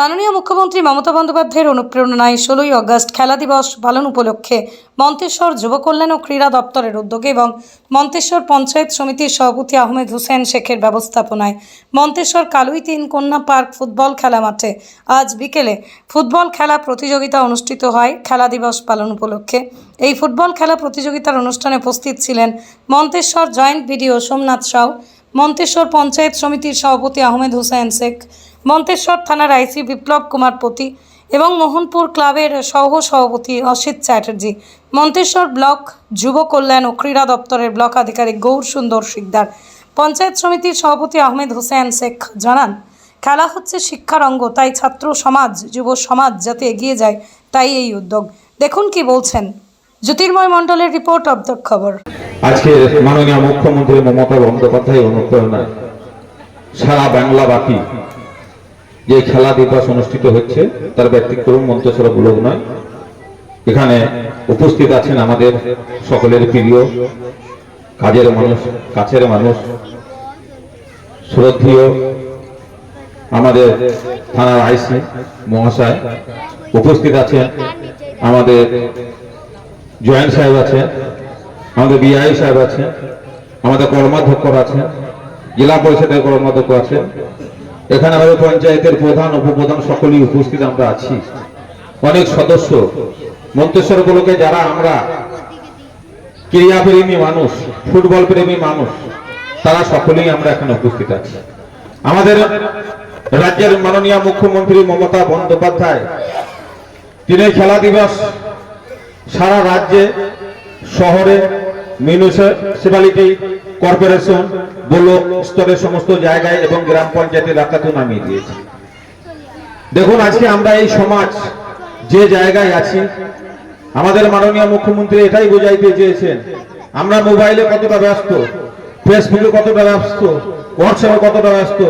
মাননীয় মুখ্যমন্ত্রী মমতা বন্দ্যোপাধ্যায়ের অনুপ্রেরণায় ষোলোই অগস্ট খেলা দিবস পালন উপলক্ষে মন্তেশ্বর যুব কল্যাণ ও ক্রীড়া দপ্তরের উদ্যোগে এবং মন্তেশ্বর পঞ্চায়েত সমিতির সভাপতি আহমেদ হোসেন শেখের ব্যবস্থাপনায় মন্তেশ্বর কালুই তিন কন্যা পার্ক ফুটবল খেলা মাঠে আজ বিকেলে ফুটবল খেলা প্রতিযোগিতা অনুষ্ঠিত হয় খেলা দিবস পালন উপলক্ষে। এই ফুটবল খেলা প্রতিযোগিতার অনুষ্ঠানে উপস্থিত ছিলেন মন্তেশ্বর জয়েন্ট ভিডিও সোমনাথ সাউ, মন্তেশ্বর পঞ্চায়েত সমিতির সভাপতি আহমেদ হোসেন শেখ মন্তেশ্বর থানার আইসি বিপ্লব কুমার পতি এবং মোহনপুর ক্লাবের সহ সভাপতি অসিত চ্যাটার্জি। মন্তেশ্বর ব্লক যুব কল্যাণ ও ক্রীড়া দপ্তরের ব্লক আধিকারিক গৌর সুন্দর শিকদার। পঞ্চায়েত সমিতির সভাপতি আহমেদ হোসেন শেখ জানান, খেলা হচ্ছে শিক্ষার অঙ্গ, তাই ছাত্র সমাজ, যুব সমাজ যাতে এগিয়ে যায়, তাই এই উদ্যোগ। দেখুন কি বলছেন জ্যোতির্ময় মণ্ডলের রিপোর্ট অব দ্য খবর। আজকে মাননীয় মুখ্যমন্ত্রী মমতা বন্দ্যোপাধ্যায় অনুপ্রেরণায় সারা বাংলাবাসী যে খেলা দিবস অনুষ্ঠিত হচ্ছে, তার ব্যতিক্রম মন্ত্রসর ব্লক নয়। এখানে উপস্থিত আছেন আমাদের সকলের প্রিয়, কাজের মানুষ, কাছের মানুষ, শ্রদ্ধীয় আমাদের থানার আইসি মহাশয় উপস্থিত আছেন, আমাদের জয়েন্ট সাহেব আছেন, আমাদের বিআই সাহেব আছেন, আমাদের কর্মাধ্যক্ষ আছেন, জেলা পরিষদের কর্মাধ্যক্ষ আছেন এখানে আমাদের পঞ্চায়েতের প্রধান, উপপ্রধান সকলেই উপস্থিত, আমরা আছি। অনেক সদস্য মন্তেশ্বর গুলোকে যারা আমরা ক্রীড়াপ্রেমী মানুষ ফুটবল প্রেমী মানুষ, তারা সকলেই আমরা এখানে উপস্থিত আছি। আমাদের রাজ্যের মাননীয় মুখ্যমন্ত্রী মমতা বন্দ্যোপাধ্যায়, তিনি খেলা দিবস সারা রাজ্যে, শহরে মিউনিসিপ্যালিটি কর্পোরেশন ব্লক স্তরের সমস্ত জায়গায় এবং গ্রাম পঞ্চায়েতের এলাকাতেও নামিয়ে দিয়েছে। দেখুন, আজকে আমরা এই সমাজ যে জায়গায় আছি, আমাদের মাননীয় মুখ্যমন্ত্রী এটাই বোঝাইতে চেয়েছেন, আমরা মোবাইলে কতটা ব্যস্ত, ফেসবুকে কতটা ব্যস্ত, হোয়াটসঅ্যাপে কতটা ব্যস্ত,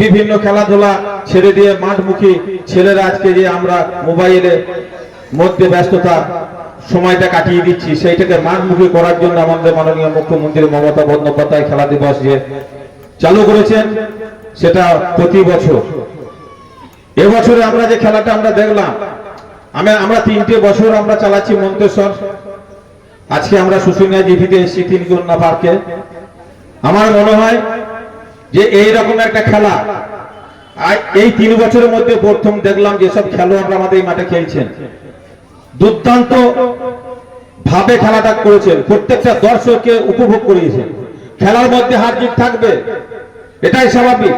বিভিন্ন খেলাধুলা ছেড়ে দিয়ে মাঠমুখী ছেলেরা আজকে যে আমরা মোবাইলে মধ্যে ব্যস্ততা, সময়টা কাটিয়ে দিচ্ছি। সেইটাকে মাঠমুখী করার জন্য আমাদের মাননীয় মুখ্যমন্ত্রী মমতা বন্দ্যোপাধ্যায় খেলা দিবস যে চালু করেছেন, সেটা প্রতি বছর। এবছরে আমরা যে খেলাটা আমরা দেখলাম, আমি, আমরা তিনটে বছর আমরা চালাচ্ছি মন্তেশ্বর। আজকে আমরা শুশুনিয়া জিভিতে এসেছি তিনকন্যা পার্কে। আমার মনে হয় যে এই রকম একটা খেলা এই তিন বছরের মধ্যে প্রথম দেখলাম যেসব খেলোয়াড়রা আমাদের এই মাঠে খেলছেন। দুর্দান্ত ভাবে খেলাটা করেছেন। প্রত্যেকটা দর্শককে উপভোগ করিয়েছেন। খেলার মধ্যে হার জিত থাকবে এটাই স্বাভাবিক।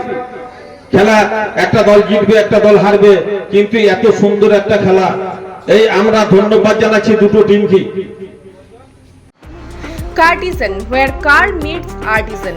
খেলা একটা দল জিতবে একটা দল হারবে কিন্তু এত সুন্দর একটা খেলা এই আমরা ধন্যবাদ জানাচ্ছি দুটো টিমকে Cartisan, where car meets artisan.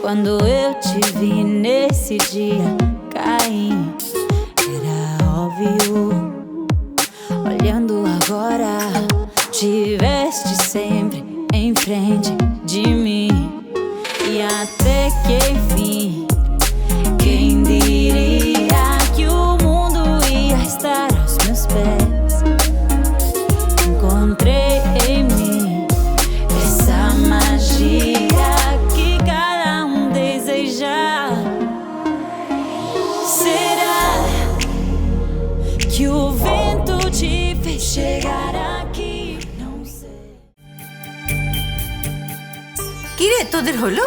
Quando eu te vi nesse dia cair. কিরে তোদের হলো?